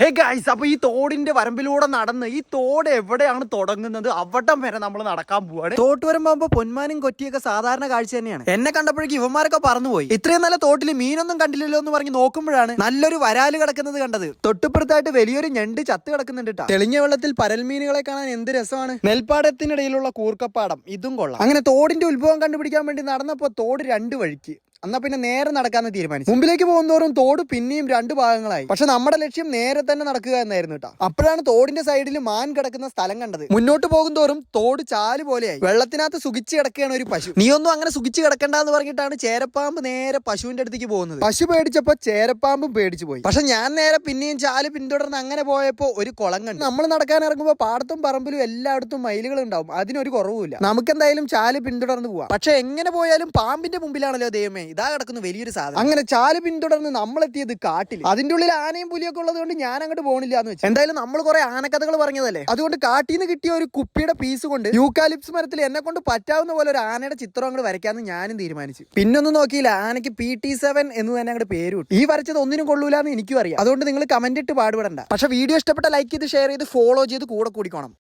Hey guys അപ്പൊ ഈ തോടിന്റെ വരമ്പിലൂടെ നടന്ന് ഈ തോട് എവിടെയാണ് തുടങ്ങുന്നത്? അവിടം വരെ നമ്മൾ നടക്കാൻ പോവാണ്. തോട്ട് വരുമ്പോ പൊന്മാനും കൊറ്റിയൊക്കെ സാധാരണ കാഴ്ച തന്നെയാണ്. എന്നെ കണ്ടപ്പോഴേക്കും ഇവന്മാരൊക്കെ പറന്നുപോയി. ഇത്രയും നല്ല തോട്ടിൽ മീനൊന്നും കണ്ടില്ലല്ലോ എന്ന് പറഞ്ഞ് നോക്കുമ്പോഴാണ് നല്ലൊരു വരാൽ കിടക്കുന്നത് കണ്ടത്. തൊട്ടുപ്പുറത്തായിട്ട് വലിയൊരു ഞണ്ട് ചത്ത് കിടക്കുന്നുണ്ട്. തെളിഞ്ഞ വെള്ളത്തിൽ പരൽമീനുകളെ കാണാൻ എന്ത് രസമാണ്? നെൽപ്പാടത്തിനിടയിലുള്ള കൂർക്കപ്പാടം ഇതും കൊള്ളാം. അങ്ങനെ തോടിന്റെ ഉത്ഭവം കണ്ടുപിടിക്കാൻ വേണ്ടി നടന്നപ്പോ തോട് രണ്ട് വഴിക്ക്. എന്നാ പിന്നെ നേരെ നടക്കാന്ന് തീരുമാനിച്ചു. മുമ്പിലേക്ക് പോകുന്നതോറും തോട് പിന്നെയും രണ്ട് ഭാഗങ്ങളായി. പക്ഷെ നമ്മുടെ ലക്ഷ്യം നേരെ തന്നെ നടക്കുക എന്നായിരുന്നു കേട്ടോ അപ്പോഴാണ് തോടിന്റെ സൈഡിൽ മാൻ കിടക്കുന്ന സ്ഥലം കണ്ടത്. മുന്നോട്ട് പോകുന്തോറും തോട് ചാൽ പോലെയായി. വെള്ളത്തിനകത്ത് സുഖിച്ച് കിടക്കുകയാണ് ഒരു പശു. നീ ഒന്നും അങ്ങനെ സുഖിച്ച് കിടക്കണ്ടെന്ന് പറഞ്ഞിട്ടാണ് ചേരപ്പാമ്പ് നേരെ പശുവിന്റെ അടുത്തേക്ക് പോകുന്നത്. പശു പേടിച്ചപ്പോ ചേരപ്പാമ്പും പേടിച്ചു പോയി. പക്ഷെ ഞാൻ നേരെ പിന്നെയും ചാൽ പിന്തുടർന്ന് അങ്ങനെ പോയപ്പോ ഒരു കുളം കണ്ടു. നമ്മൾ നടക്കാൻ ഇറങ്ങുമ്പോൾ പാടത്തും പറമ്പിലും എല്ലായിടത്തും മയിലുകൾ ഉണ്ടാവും. അതിനൊരു കുറവുമില്ല. നമുക്ക് എന്തായാലും ചാൽ പിന്തുടർന്ന് പോവാം. പക്ഷെ എങ്ങനെ പോയാലും പാമ്പിന്റെ മുമ്പിലാണല്ലോ ദൈവമേ. ഇതാ കിടക്കുന്ന വലിയൊരു സാധനം. അങ്ങനെ ചാൽ പിന്തുടർന്ന് നമ്മളെത്തിയത് കാട്ടിൽ അതിന്റെ ഉള്ളിൽ ആനയും പുലിയൊക്കെ ഉള്ളത് കൊണ്ട് ഞാൻ അങ്ങോട്ട് പോകണില്ല എന്ന് വെച്ചു. എന്തായാലും നമ്മൾ കുറെ ആനക്കഥകൾ പറഞ്ഞതല്ലേ? അതുകൊണ്ട് കാട്ടിൽ നിന്ന് കിട്ടിയ ഒരു കുപ്പിയുടെ പീസ് കൊണ്ട് യൂക്കാലിപ്സ് മരത്തിൽ എന്നെ കൊണ്ട് പറ്റാവുന്ന പോലെ ഒരു ആനയുടെ ചിത്രം അങ്ങോട്ട് വരയ്ക്കാന്ന് ഞാനും തീരുമാനിച്ചു. പിന്നൊന്നും നോക്കിയില്ല. ആനയ്ക്ക് പി ടി സെവൻ എന്ന് തന്നെ അങ്ങോട്ട് പേര് ഈ വരച്ചത് ഒന്നിനും കൊള്ളൂലെന്ന് എനിക്കും അറിയാം. അതുകൊണ്ട് നിങ്ങൾ കമന്റ് ഇട്ട് പാടുപെടണ്ട. പക്ഷെ വീഡിയോ ഇഷ്ടപ്പെട്ട ലൈക്ക് ചെയ്ത് ഷെയർ ചെയ്ത് ഫോളോ ചെയ്ത് കൂടെ കൂടിക്കോണം.